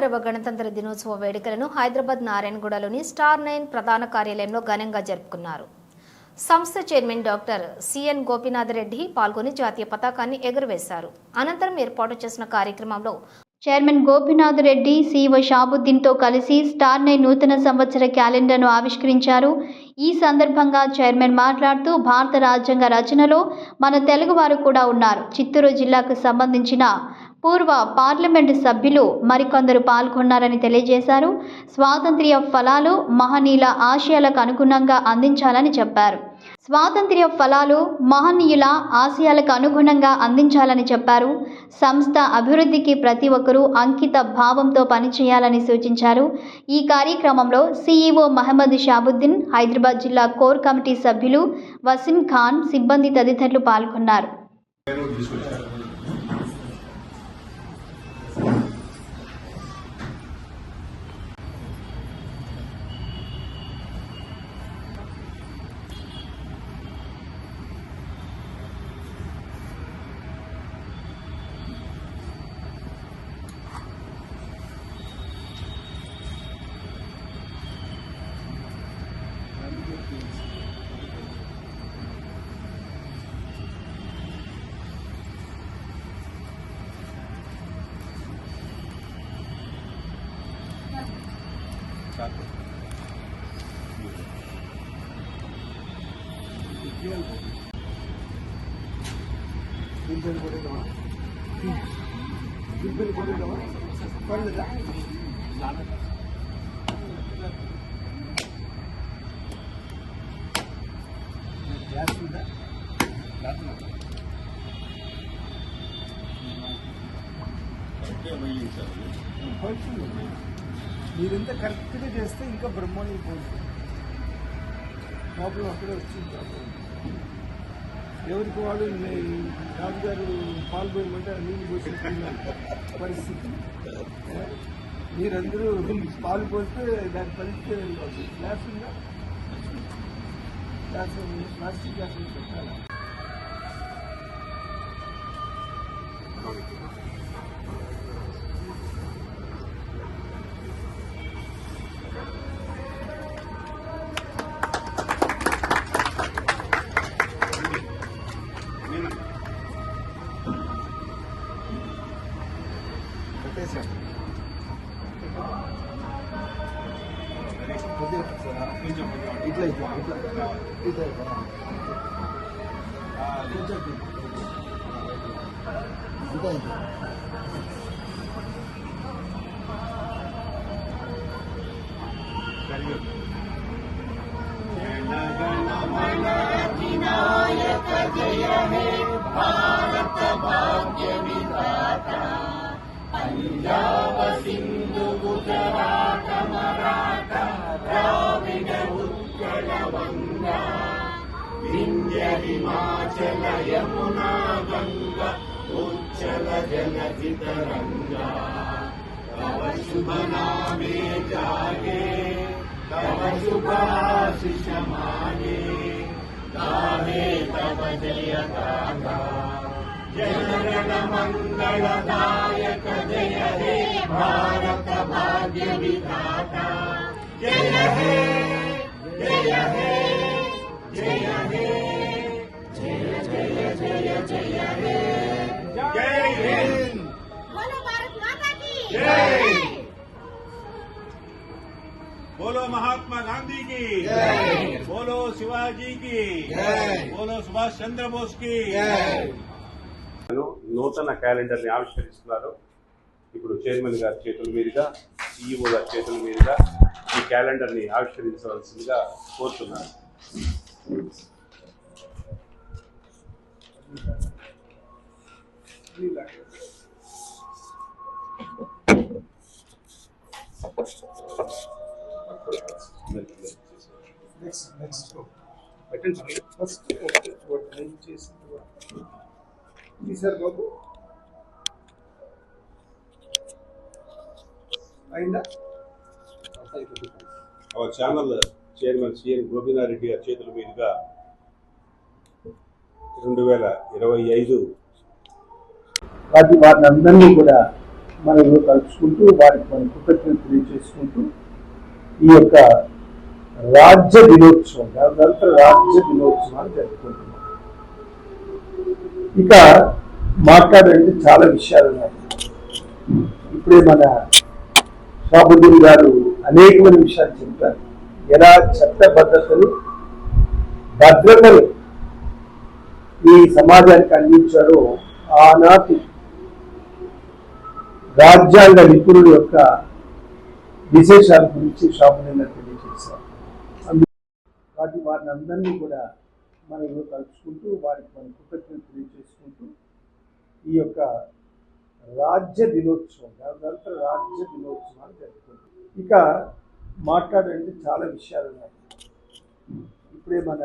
ఆరవ గణతంత్ర దినోత్సవ వేడుకలను హైదరాబాద్ నారాయణగూడలోని స్టార్ నైన్ ప్రధాన కార్యాలయంలో ఘనంగా జరుపుకున్నారు. సంస్థ chairman doctor CN Gopinath Reddy పాల్గొని జాతీయ పతాకాన్ని ఎగురవేశారు. అనంతరం ఏర్పాటు చేసిన కార్యక్రమంలో చైర్మన్ గోపినాథ్ రెడ్డి షాబుద్దీన్ షాబుద్దీన్తో కలిసి స్టార్ నైన్ నూతన సంవత్సర క్యాలెండర్ను ఆవిష్కరించారు. ఈ సందర్భంగా చైర్మన్ మాట్లాడుతూ భారత రాజ్యాంగ రచనలో మన తెలుగువారు కూడా ఉన్నారు. చిత్తూరు జిల్లాకు సంబంధించిన పూర్వ పార్లమెంటు సభ్యులు మరికొందరు పాల్గొన్నారని తెలియజేశారు. స్వాతంత్ర్య ఫలాలు మహనీయుల ఆశయాలకు అనుగుణంగా అందించాలని చెప్పారు. స్వాతంత్ర్య ఫలాలు మహనీయుల ఆశయాలకు అనుగుణంగా అందించాలని చెప్పారు. సంస్థ అభివృద్ధికి ప్రతి ఒక్కరూ అంకిత భావంతో పనిచేయాలని సూచించారు. ఈ కార్యక్రమంలో సీఈఓ మహమ్మద్ షాబుద్దీన్ హైదరాబాద్ జిల్లా కోర్ కమిటీ సభ్యులు వసీం ఖాన్ సిబ్బంది తదితరులు పాల్గొన్నారు. করে দেওয়া করে দেওয়া మీరింత కరెక్ట్గా చేస్తే ఇంకా బ్రహ్మాండం పోతుంది ప్రాబ్లం అక్కడే వచ్చింది ప్రాబ్లం ఎవరికి వాడు రాజుగారు పాల్పోయమంటే నీళ్ళు పోసిన పరిస్థితి. మీరందరూ పాలు పోస్తే దాని పరిస్థితి 가슴이 마스크 가슴이 좋잖아. Atención. Gracias. ఇట్లా ఇట్లా ఇట్లా ఇట్లా ఇట్లా चल यमुना गङ्गल जनचितरङ्गा कवशुभ नामे चाये कवशुभाशिषमाने गा हे तव जयता जनगणमङ्गलदायक जय हे भारत भाग्यविधाता जय बोलो महात्मा गांधी की बोलो शिवाजी की बोलो सुभाष चंद्र बोस की నూతన క్యాలెండర్ ని ఆవిష్కరిస్తున్నారు ఇప్పుడు చైర్మన్ గారి చేతుల మీదుగా ఈఓ గారి చేతుల మీదుగా ఈ క్యాలెండర్ ని ఆవిష్కరించవలసిందిగా కోరుతున్నాను నెక్స్ట్ ఫస్ట్ ఏం చేసింది తీసారు బాబు అయిందా అవర్ ఛానల్ చైర్మన్ సిఎన్ గోపీనారెడ్డి గారి చేతుల మీదుగా రెండు వేల ఇరవై ఐదు వాటి వారిని అందరినీ కూడా మనలో కలుసుకుంటూ వారికి మన కృతజ్ఞతలు తెలియజేసుకుంటూ ఈ యొక్క రాజ్య దినోత్సవం గణతంత్ర రాజ్య దినోత్సవాన్ని జరుపుకుంటున్నాం. ఇక మాట్లాడాలంటే చాలా విషయాలు ఉన్నాయి. ఇప్పుడే మన షాబుద్దీన్ గారు అనేకమైన విషయాలు చెప్పారు. ఎలా చట్ట భద్రతలు భద్రతలు ఈ సమాజానికి అందించారో ఆనాటి రాజ్యాంగ నిపుణుల యొక్క విశేషాల గురించి షాబుద్దీన్ గారు తెలియజేశారు. కాబట్టి వారిని అందరినీ కూడా మనము కలుసుకుంటూ వారికి మన కృతజ్ఞతలు తెలియజేసుకుంటూ ఈ యొక్క రాజ్య దినోత్సవం గణతంత్ర రాజ్య దినోత్సవాన్ని జరుపుకుంటాం ఇక మాట్లాడాలంటే చాలా విషయాలు ఉన్నాయి. ఇప్పుడే మన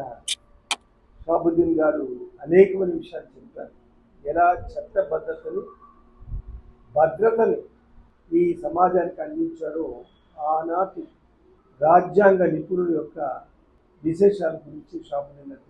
షాబుద్దీన్ గారు అనేకమైన విషయాలు చెప్పారు. ఎలా చట్ట భద్రతలు భద్రతలు ఈ సమాజానికి అందించారో ఆనాటి రాజ్యాంగ నిపుణుల యొక్క విశేషాల గురించి షాపు గారు